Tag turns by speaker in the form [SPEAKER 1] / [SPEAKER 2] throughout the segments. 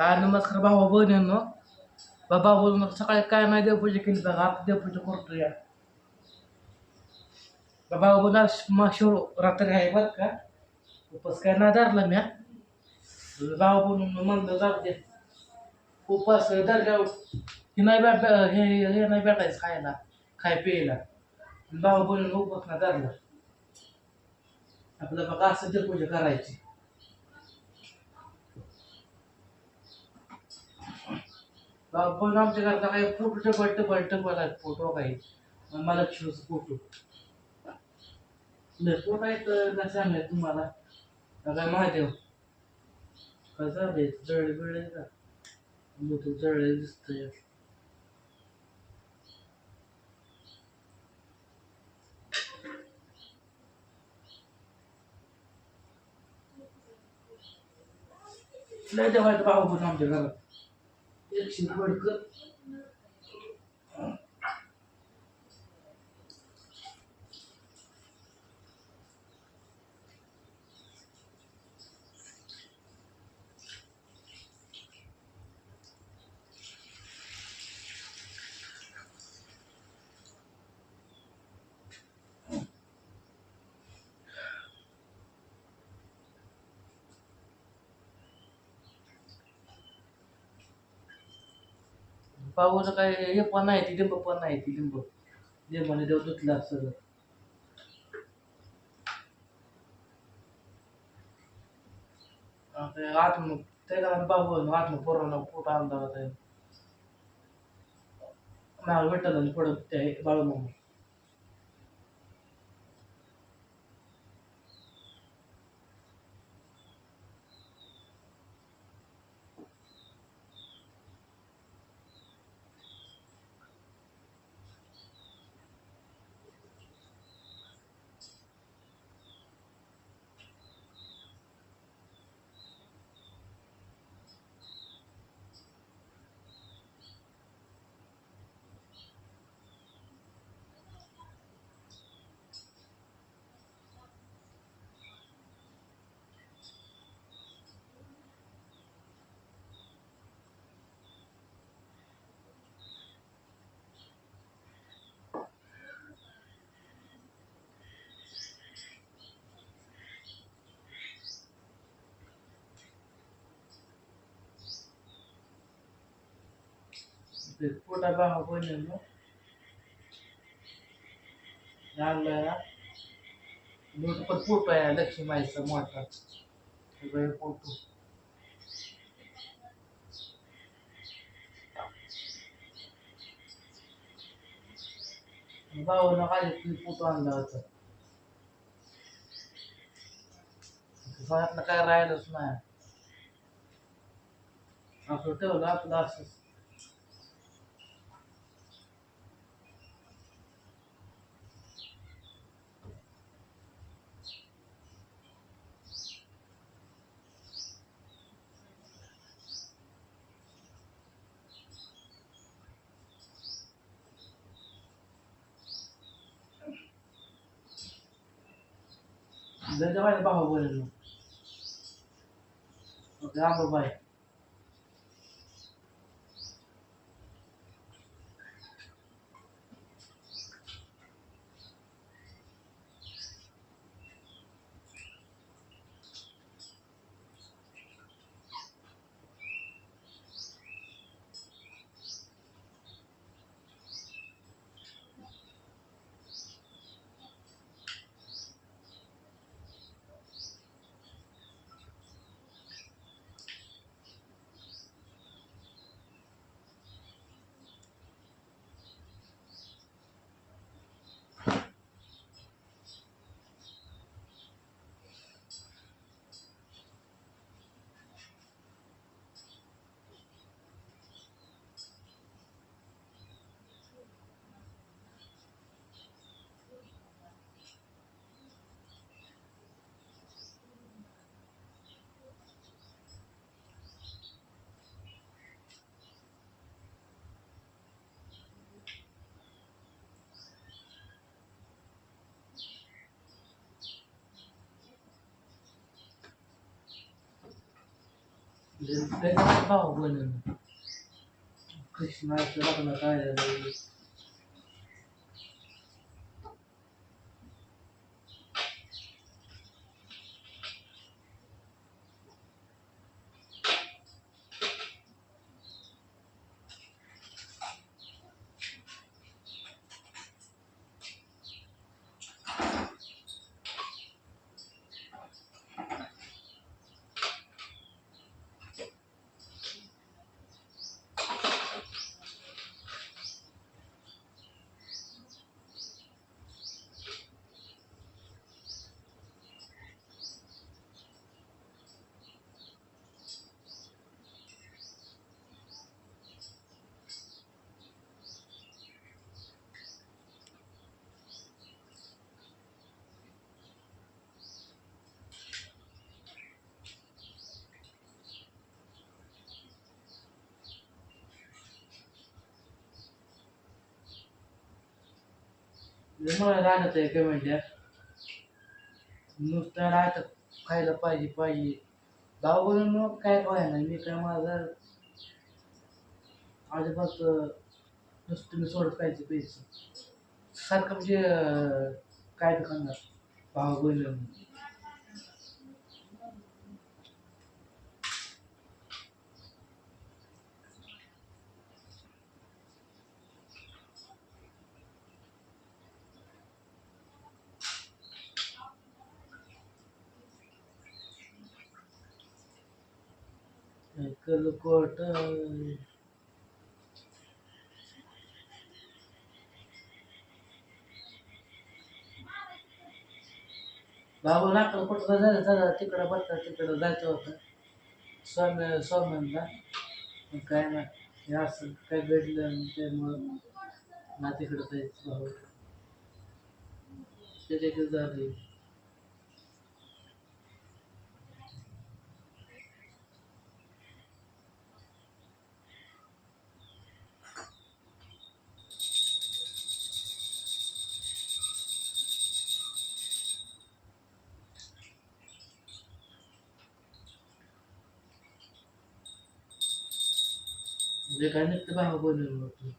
[SPEAKER 1] हा नमस्कार भावा बहिणींनो बाबा बोलून सकाळी काय नाही देवपूजा केली बघा आता देवपूजा करतो या. बाबा बोला माशो रात्री आहे बरं का. उपास काय नाही धरला म्या. बाबा बोलून म्हणलं जाऊ दे. उपास धरल्यावर हे नाही भेट हे हे नाही भेटायचं खायला खाय प्यायला. बाबा बोलून उपास नाही धरला. आपलं बघा असं देवपूजा करायची. पण आमच्या घरचा काही फोटोचे टपट टपट मला फोटो काही. मला शिवच फोटो. फोटो काय तर सांगाय तुम्हाला. काय महादेव कसं रे जळले बिळले का? तू जळले दिसतय. लय देवायचं भाऊ पण आमच्या घरात. This 的歌 बाबूचं काय हे पण नाही ती लिंब पण नाही ती लिंब. लिंबाने देव धुतला सगळं आता आत्म त्याला बाबू आत्म पोरांना पोट आणला होता नाव भेटलं पडत त्या बाळू मग ते पोटा बाबा बनलं लागलं मोठं पण फोटो आहे लक्ष्मीबाईचा मोठा. सगळे फोटो. भावानं काय फोटो आणला होता. घरातलं काय राहिलंच नाही. असं ठेवलं आपलं असंच. Dito ka, di ba kabulan mo? Okay, ako ba eh? भाऊ बनवून कृष्णाचं लग्न काय झालं मला राहण्याचं आहे पेमेंट द्या नुसतं राहतं खायला पाहिजे पाहिजे. गाव बनवून मग काय काय नाही. मी काय माझं अजिबात नुसतं मी सोडत खायचं पैसे सारखं म्हणजे काय बी खाणार भाव बनवून कलकोट बाबा नाकल कुठं जायचं जायचं तिकडं बघता तिकडं जायचं होतं. स्वामी स्वामींना. काय ना हे असं काय घडलं आणि त्यामुळं ना तिकडं जायचं. भाऊ त्याच्याकडे झालं. म्हणजे काय नक्की भाव बनवलं होतं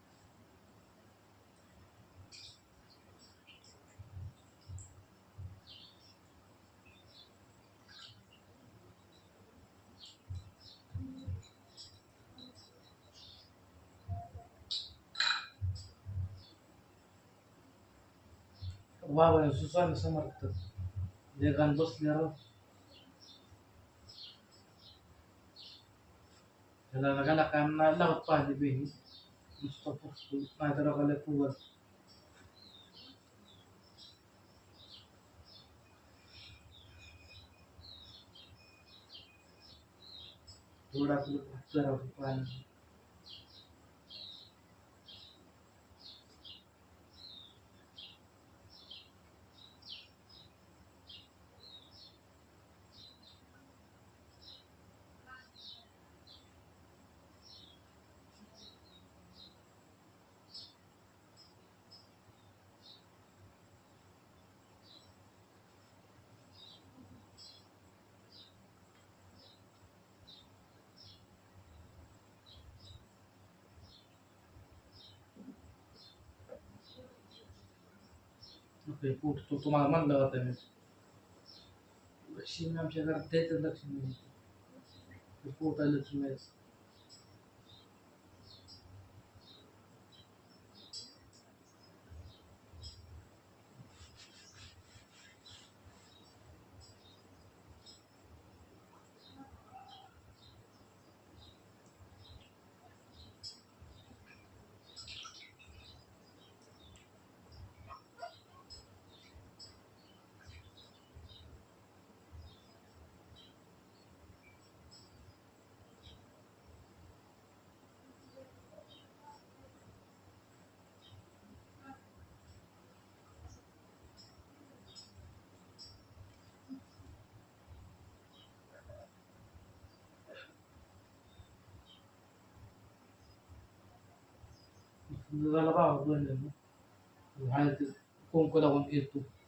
[SPEAKER 1] बाबा सुस्वामी समर्थ. वेगान बसल्यावर त्याला लगाला काम नाही लावत पाहिजे बेही नुसतं फुसतो नाही तर लगाला फुगत थोडा आपलं जरा पाणी ओके पोट तो तुम्हाला म्हणलं होता मी. लक्ष्मी आमच्या घरात द्यायचं लक्ष्मी. पोट आलं लक्ष्मी आहे. झाला भाव बनलं हळद कुंकू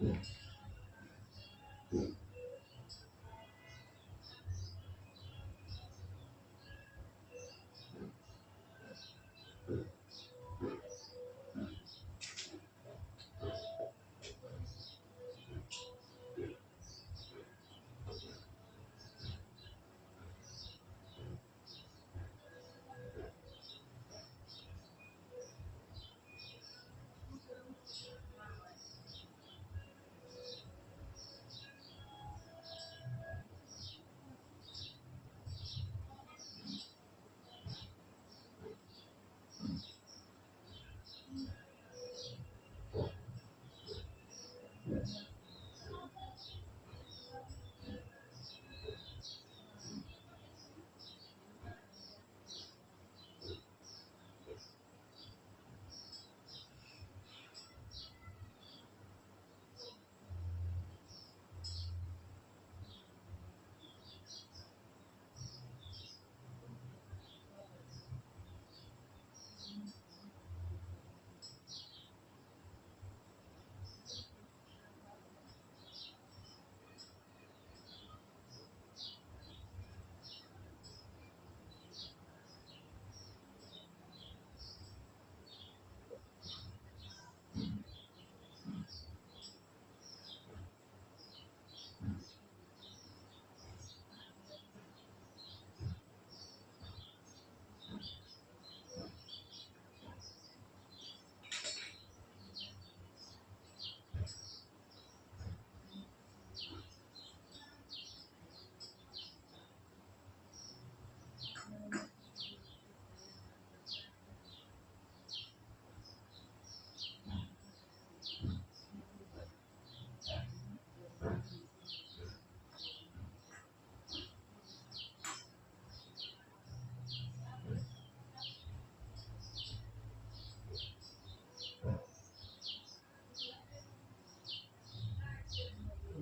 [SPEAKER 1] Yes.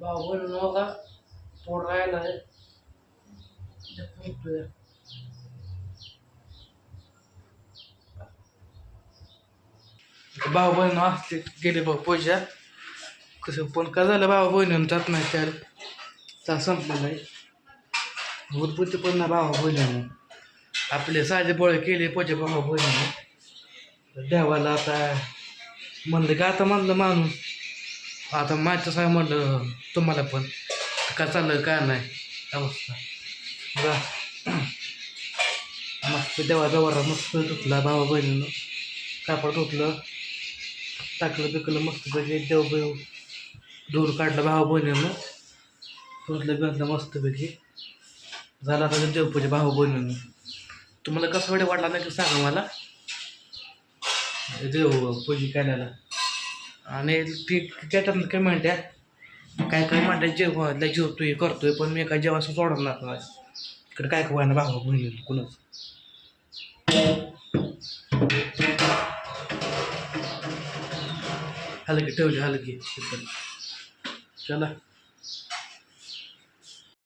[SPEAKER 1] लावून घेतो भाऊ बहिणी बघा पोट राहिला आहे त्या भाऊ बहीण असते गेले भाऊ पूजा. कसं पण का झालं भावा बहिणी जात नाही त्या चा संपलं नाही. उद्बुद्धी पण ना भावा बहिणीनं. आपले साधे बोळे केले पूजा भावा बहिणीनं. देवाला आता म्हणलं का आता म्हणलं माणूस आता माहीत सांग म्हणलं तुम्हाला पण. का चाललं काय नाही. अवस्था. बघा मस्त देवा मस्त धुतला भावा बहिणीनं. कापड धुतलं. टाकलं बिकलं मस्त पैकी देव बिव दूर काढलं भावा बहिणीनं. धुतलं बितलं मस्त पैकी. झाला आता देवपूजा भाऊ बहिणीनं. तुम्हाला कसं वेळ वाटला नाही की सांगा मला. देव पूजे करायला. आणि ती त्याच्यातलं काय म्हणत्या? काय काय म्हणतात जेव्हा जेवतोय करतोय पण मी काय जेव्हा सोडवणार सोडणार नाही इकडे काय काय ना भाऊ बहिणी कुणाच. हलकी ठेवली हलकी चला.